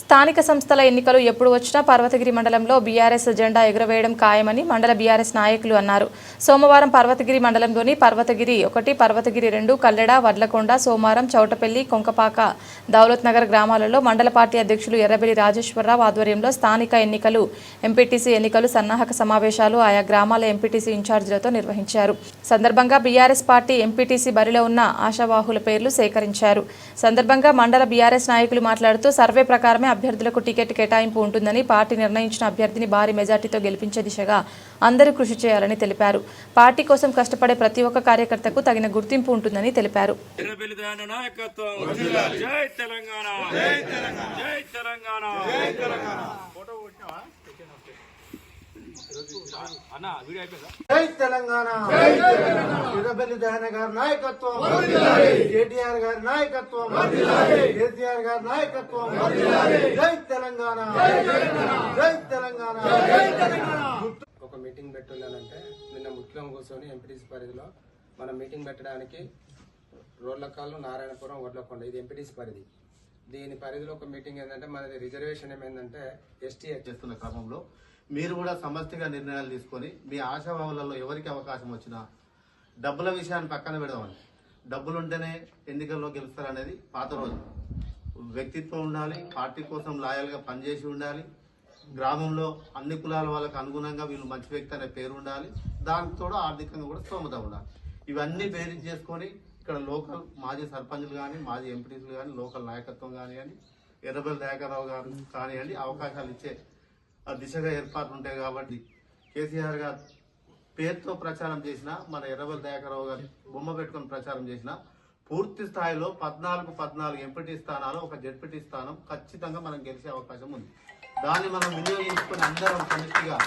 స్థానిక సంస్థల ఎన్నికలు ఎప్పుడు వచ్చినా పర్వతగిరి మండలంలో బీఆర్ఎస్ జెండా ఎగురవేయడం ఖాయమని మండల బీఆర్ఎస్ నాయకులు అన్నారు. సోమవారం పర్వతగిరి మండలంలోని పర్వతగిరి ఒకటి పర్వతగిరి రెండు కల్లెడ వడ్లకొండ సోమవారం చౌటపల్లి కొంకపాక దౌలత్ నగర్ గ్రామాలలో మండల పార్టీ అధ్యక్షులు ఎర్రబెల్లి రాజేశ్వరరావు ఆధ్వర్యంలో స్థానిక ఎన్నికలు ఎంపీటీసీ ఎన్నికలు సన్నాహక సమావేశాలు ఆయా గ్రామాల ఎంపీటీసీ ఇన్ఛార్జీలతో నిర్వహించారు. సందర్భంగా బీఆర్ఎస్ పార్టీ ఎంపీటీసీ బరిలో ఉన్న ఆశావాహుల పేర్లు సేకరించారు. సందర్భంగా మండల బీఆర్ఎస్ నాయకులు మాట్లాడుతూ సర్వే ప్రకారమే అభ్యర్థులకు టికెట్ కేటాయింపు ఉంటుందని పార్టీ నిర్ణయించిన అభ్యర్థిని భారీ మెజార్టీతో గెలిపించే దిశగా అందరూ కృషి చేయాలని తెలిపారు. పార్టీ కోసం కష్టపడే ప్రతి ఒక్క కార్యకర్తకు తగిన గుర్తింపు ఉంటుందని తెలిపారు. జై జై తెలంగాణ. దహన గారి నాయకత్వం. కేటీఆర్ గారి నాయకత్వం. కేసీఆర్ గారి నాయకత్వం. జై తెలంగాణ. జై తెలంగాణ. ఒక మీటింగ్ పెట్టున్నానంటే నిన్న ముఖ్యం కూర్చొని ఎంపీటీసీ పరిధిలో మనం మీటింగ్ పెట్టడానికి రోడ్లకాళ్ళు నారాయణపురం వడ్లకొండ. ఇది ఎంపీటీసీ పరిధి. దీని పరిధిలో ఒక మీటింగ్ ఏంటంటే మనది రిజర్వేషన్ ఏమైందంటే ఎస్టీ చేస్తున్న క్రమంలో. మీరు కూడా సమస్తిగా నిర్ణయాలు తీసుకొని మీ ఆశాభావులలో ఎవరికి అవకాశం వచ్చినా డబ్బుల విషయాన్ని పక్కన పెడదామని. డబ్బులు ఉంటేనే ఎన్నికల్లో గెలుస్తారనేది పాత రోజు. వ్యక్తిత్వం ఉండాలి పార్టీ కోసం లాయల్గా పనిచేసి ఉండాలి గ్రామంలో అన్ని కులాల వాళ్ళకు అనుగుణంగా వీళ్ళు మంచి వ్యక్తి అనే పేరు ఉండాలి దానితో ఆర్థికంగా కూడా స్తోమత ఉండాలి. ఇవన్నీ బేరీ చేసుకొని ఇక్కడ లోకల్ మాజీ సర్పంచులు కానీ మాజీ ఎంపీటీసీలు కానీ లోకల్ నాయకత్వం కానివ్వండి ఎర్రబెల్లి దయాకర్రావు గారు కానివ్వండి అవకాశాలు ఇచ్చే ఆ దిశగా ఏర్పాట్లు ఉంటాయి కాబట్టి కేసీఆర్ గారు పేరుతో ప్రచారం చేసిన మన ఎర్రబెల్లి దయాకర్రావు గారు బొమ్మ పెట్టుకొని ప్రచారం చేసిన పూర్తి స్థాయిలో పద్నాలుగు పద్నాలుగు ఎంపీటీ స్థానాలు ఒక జడ్పీటీ స్థానం ఖచ్చితంగా మనం గెలిచే అవకాశం ఉంది. దాన్ని మనం వినియోగించుకుని అందరం సమిష్టిగా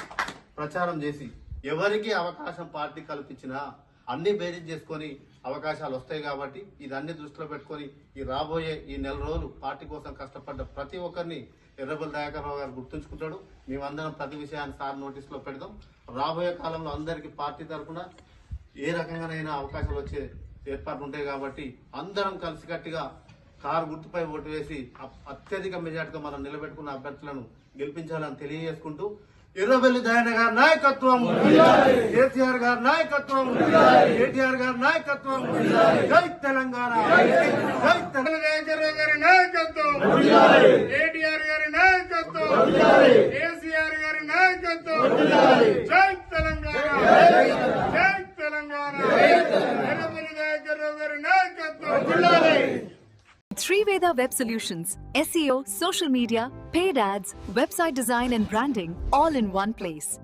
ప్రచారం చేసి ఎవరికి అవకాశం పార్టీ కల్పించినా అన్ని బేరీజ్ చేసుకొని అవకాశాలు వస్తాయి కాబట్టి ఇదన్నీ దృష్టిలో పెట్టుకొని ఈ రాబోయే ఈ నెల రోజులు పార్టీ కోసం కష్టపడ్డ ప్రతి ఒక్కరిని ఎర్రబల్ దయాకర్రావు గారు గుర్తుంచుకుంటాడు. మేమందరం ప్రతి విషయాన్ని సార్ నోటీసులో పెడదాం. రాబోయే కాలంలో అందరికీ పార్టీ తరఫున ఏ రకంగానైనా అవకాశాలు వచ్చే ఏర్పాట్లు ఉంటాయి కాబట్టి అందరం కలిసికట్టుగా కారు గుర్తుపై ఓటు వేసి అత్యధిక మెజార్టీతో మనం నిలబెట్టుకున్న అభ్యర్థులను గెలిపించాలని తెలియజేసుకుంటూ ఎర్రబెల్లి దయన గారి నాయకత్వం. కేసీఆర్ గారి నాయకత్వం. కేటీఆర్ గారి నాయకత్వం. జై తెలంగాణ. జై తెలంగాణ గారి నాయకత్వం. కేటీఆర్ గారి నాయకత్వం. కేసీఆర్ గారి నాయకత్వం. Three Veda Web Solutions SEO, social media, paid ads, website design and branding all in one place.